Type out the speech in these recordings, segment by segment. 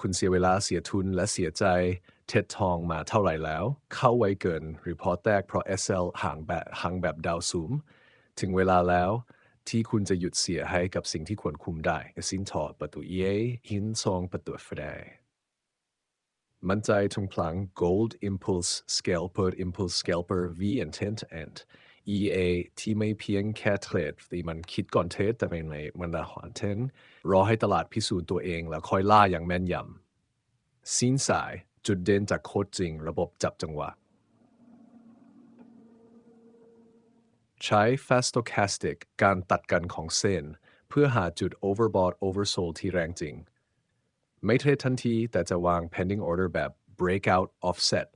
คุณเสียเวลาเสียทุนและเสียใจเท็ดทองมาเท่าไหร่แล้ว เข้าไวเกินรีพอร์ตแตกเพราะ SL ห่างแบบห่างแบบดาวสูงถึงเวลาแล้วที่คุณจะหยุดเสียให้กับสิ่งที่ควรคุมได้สินทอประตูเอหินซองประตูฟได้มั่นใจทงพลัง Gold Impulse Scalper Impulse Scalper V Intent and EA ที่ไม่เพียงแค่เทรดที่มันคิดก่อนเทรดแต่ไม่ไม่มันละหอนเทนรอให้ตลาดพิสูจน์ตัวเองแล้วค่อยล่าอย่างแม่นยำสินสายจุดเด่นจากโคดจริง ระบบจับจังหวะ ใช้ Fastocastic การตัดกันของเส้น เพื่อหาจุด overbought oversold ที่แรงจริง ไม่เทรดทันทีแต่จะวาง pending order แบบ breakout offset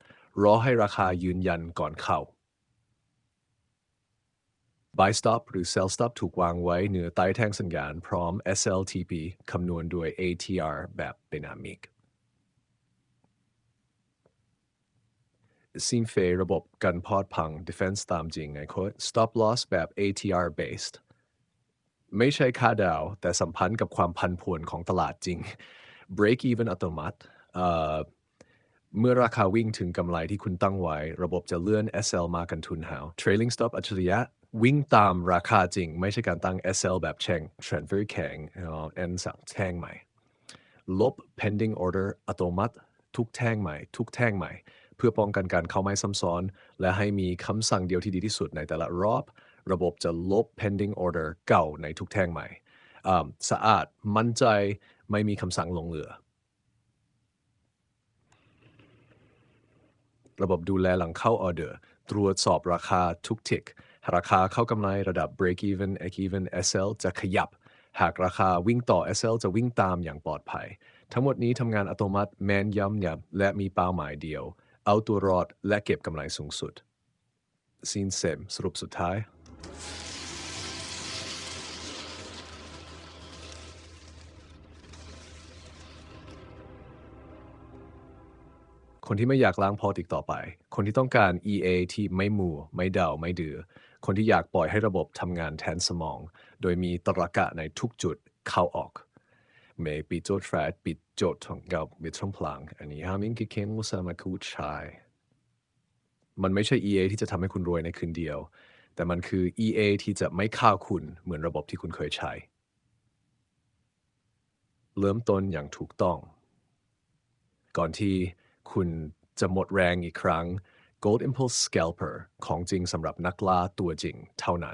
รอให้ราคายืนยันก่อนเข้า buy stop หรือ sell stop ถูกวางไว้เหนือใต้แท่งสัญญาณพร้อม SLTP คำนวณด้วย ATR แบบ dynamic ซินเฟระบบกันพอดพัง defense ตามจริงไงโค้ด stop loss แบบ ATR based ไม่ใช่ค่าดาว แต่สัมพันธ์กับความพันผวนของตลาดจริง break even อัตโนมัติเมื่อราคาวิ่งถึงกำไรที่คุณตั้งไว้ ระบบจะเลื่อน SL มากันทุนหาว trailing stop อัจฉริยะ วิ่งตามราคาจริง ไม่ใช่การตั้ง SL แบบแช่ง trend very แข็ง N สั่งแท่งใหม่ ลบ pending order อัตโนมัติ ทุกแท่งใหม่ ทุกแท่งใหม่ เพื่อป้องกันการเข้าไม่ซ้ำซ้อน และให้มีคำสั่งเดียวที่ดีที่สุดในแต่ละรอบ ระบบจะลบ pending order เก่าในทุกแท่งใหม่ สะอาดมั่นใจไม่มีคำสั่งลงเหลือ ระบบดูแลหลังเข้าออเดอร์ ตรวจสอบราคาทุกทิก ราคาเข้ากำไรระดับ break even break even SL จะขยับ หากราคาวิ่งต่อ SL จะวิ่งตามอย่างปลอดภัย ทั้งหมดนี้ทำงานอัตโนมัติแมนยำยับและมีเป้าหมายเดียว เอาตัวรอดและเก็บกำไรสูงสุดซีนเซมสรุปสุดท้าย คนที่ไม่อยากล้างพอตอีกต่อไป คนที่ต้องการ EA ที่ไม่มูไม่เดาไม่ดือคนที่อยากปล่อยให้ระบบทำงานแทนสมอง โดยมีตรกะในทุกจุดเข้าออกเมปิโจทย์แฟร์ปิดโจทย์ของกับมิตรพลังอันนี้ฮามิงกิเคนมุสามาคูชายมันไม่ใช่ EA ที่จะทำให้คุณรวยในคืนเดียว แต่มันคือ EA ที่จะไม่ฆ่าคุณเหมือนระบบที่คุณเคยใช้ เริ่มต้นอย่างถูกต้อง ก่อนที่ คุณจะหมดแรงอีกครั้ง Gold Impulse Scalper ของจริงสำหรับนักล่าตัวจริงเท่านั้น